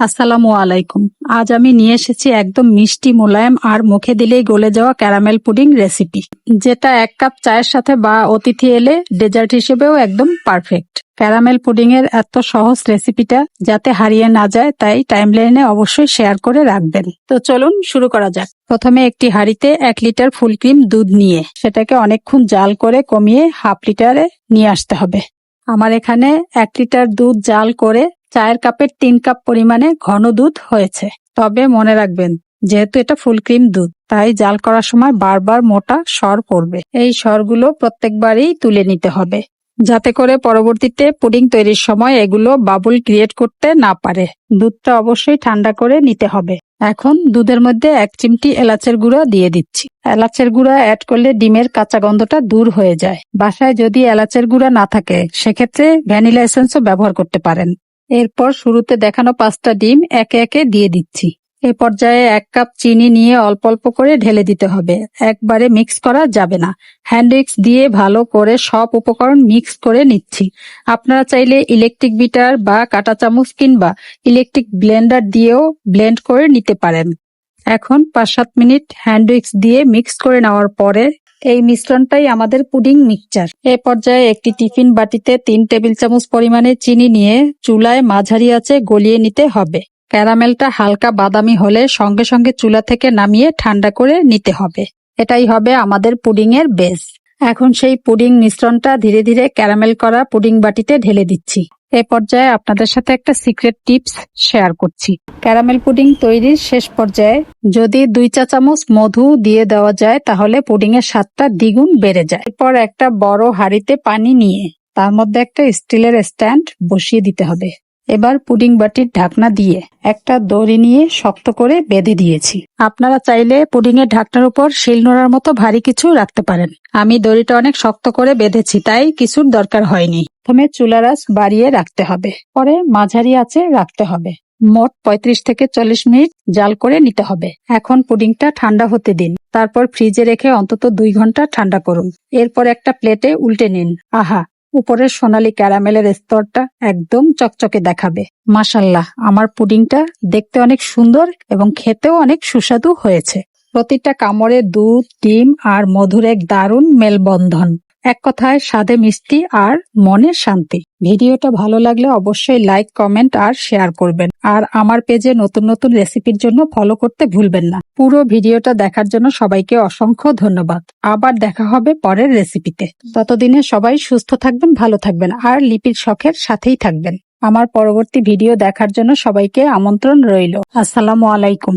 আসসালামু আলাইকুম। আজ আমি নিয়ে এসেছি একদম মিষ্টি মোলায়েম আর মুখে দিলেই গলে যাওয়া ক্যারামেল পুডিং রেসিপি, যেটা এক কাপ চায়ের সাথে বা অতিথি এলে ডেজার্ট হিসেবেও একদম পারফেক্ট। ক্যারামেল পুডিং এর এত সহজ রেসিপিটা যাতে হারিয়ে না যায়, তাই টাইমলাইনে অবশ্যই শেয়ার করে রাখবেন। তো চলুন শুরু করা যাক। প্রথমে একটি হাঁড়িতে এক লিটার ফুল ক্রিম দুধ নিয়ে, সেটাকে অনেকক্ষণ জাল করে কমিয়ে হাফ লিটারে নিয়ে আসতে হবে। আমার এখানে এক লিটার দুধ জাল করে চায়ের কাপের তিন কাপ পরিমাণে ঘন দুধ হয়েছে। তবে মনে রাখবেন, যেহেতু এটা ফুল ক্রিম দুধ, তাই জাল করার সময় বারবার মোটা সর পড়বে। এই সরগুলো প্রত্যেকবারই তুলে নিতে হবে, যাতে করে পরবর্তীতে পুডিং তৈরির সময় এগুলো বাবুল ক্রিয়েট করতে না পারে। দুধটা অবশ্যই ঠান্ডা করে নিতে হবে। এখন দুধের মধ্যে এক চিমটি এলাচের গুঁড়া দিয়ে দিচ্ছি। এলাচের গুঁড়া অ্যাড করলে ডিমের কাঁচা গন্ধটা দূর হয়ে যায়। বাসায় যদি এলাচের গুঁড়া না থাকে, সেক্ষেত্রে ভ্যানিলা এসেন্সও ব্যবহার করতে পারেন। এরপর শুরুতে দেখানো পাঁচটা ডিম একে একে দিয়ে দিচ্ছি। এ পর্যায়ে এক কাপ চিনি নিয়ে অল্প অল্প করে ঢেলে দিতে হবে। একবারে মিক্স করা যাবে না। হ্যান্ড দিয়ে ভালো করে সব উপকরণ মিক্স করে নিচ্ছি। আপনারা চাইলে ইলেকট্রিক বিটার বা কাঁটা চামচ কিংবা ইলেকট্রিক ব্লেন্ডার দিয়েও ব্লেন্ড করে নিতে পারেন। এখন পাঁচ সাত মিনিট হ্যান্ড উইক্স দিয়ে মিক্স করে নেওয়ার পরে এই মিশ্রণটাই আমাদের পুডিং মিক্সচার। এ পর্যায়ে একটি টিফিন বাটিতে তিন টেবিল চামচ পরিমাণে চিনি নিয়ে চুলায় মাঝারি আছে গলিয়ে নিতে হবে। ক্যারামেলটা হালকা বাদামি হলে সঙ্গে সঙ্গে চুলা থেকে নামিয়ে ঠান্ডা করে নিতে হবে। এটাই হবে আমাদের পুডিং এর বেস এখন সেই পুডিং মিশ্রণটা ধীরে ধীরে ক্যারামেল করা পুডিং বাটিতে ঢেলে দিচ্ছি। এ পর্যায়ে আপনাদের সাথে একটা সিক্রেট টিপস শেয়ার করছি। ক্যারামেল পুডিং তৈরির শেষ পর্যায়ে যদি দুই চা চামচ মধু দিয়ে দেওয়া যায়, তাহলে পুডিং এর স্বাদটা দ্বিগুণ বেড়ে যায়। এরপর একটা বড় হাঁড়িতে পানি নিয়ে তার মধ্যে একটা স্টিলের স্ট্যান্ড বসিয়ে দিতে হবে। এবার পুডিং বাটির ঢাকনা দিয়ে একটা দড়ি নিয়ে শক্ত করে বেঁধে দিয়েছি। আপনারা চাইলে পুডিং এর ঢাকনার উপর শিলনোড়ার মতো ভারী কিছু রাখতে পারেন। আমি দড়িটা অনেক শক্ত করে বেঁধেছি, তাই কিছুর দরকার হয়নি। প্রথমে চুলার আঁচ বাড়িয়ে রাখতে হবে। পরে মাঝারি আঁচে রাখতে হবে। মোট ৩৫ থেকে চল্লিশ মিনিট জাল করে নিতে হবে। এখন পুডিংটা ঠান্ডা হতে দিন। তারপর ফ্রিজে রেখে অন্তত দুই ঘণ্টা ঠান্ডা করুন। এরপর একটা প্লেটে উল্টে নিন। আহা! উপরের সোনালি ক্যারামেলের স্তরটা একদম চকচকে দেখাবে। মাসাল্লাহ আমার পুডিংটা দেখতে অনেক সুন্দর এবং খেতেও অনেক সুস্বাদু হয়েছে। প্রতিটা কামড়ে দুধ, ডিম আর মধুর এক দারুণ মেলবন্ধন। এক কথায় স্বাদে মিষ্টি আর মনে শান্তি। ভিডিওটা ভালো লাগলে অবশ্যই লাইক, কমেন্ট আর শেয়ার করবেন। আর আমার পেজে নতুন নতুন রেসিপির জন্য ফলো করতে ভুলবেন না। পুরো ভিডিওটা দেখার জন্য সবাইকে অসংখ্য ধন্যবাদ। আবার দেখা হবে পরের রেসিপিতে। ততদিনে সবাই সুস্থ থাকবেন, ভালো থাকবেন আর লিপির শখের সাথেই থাকবেন। আমার পরবর্তী ভিডিও দেখার জন্য সবাইকে আমন্ত্রণ রইল। আসসালামু আলাইকুম।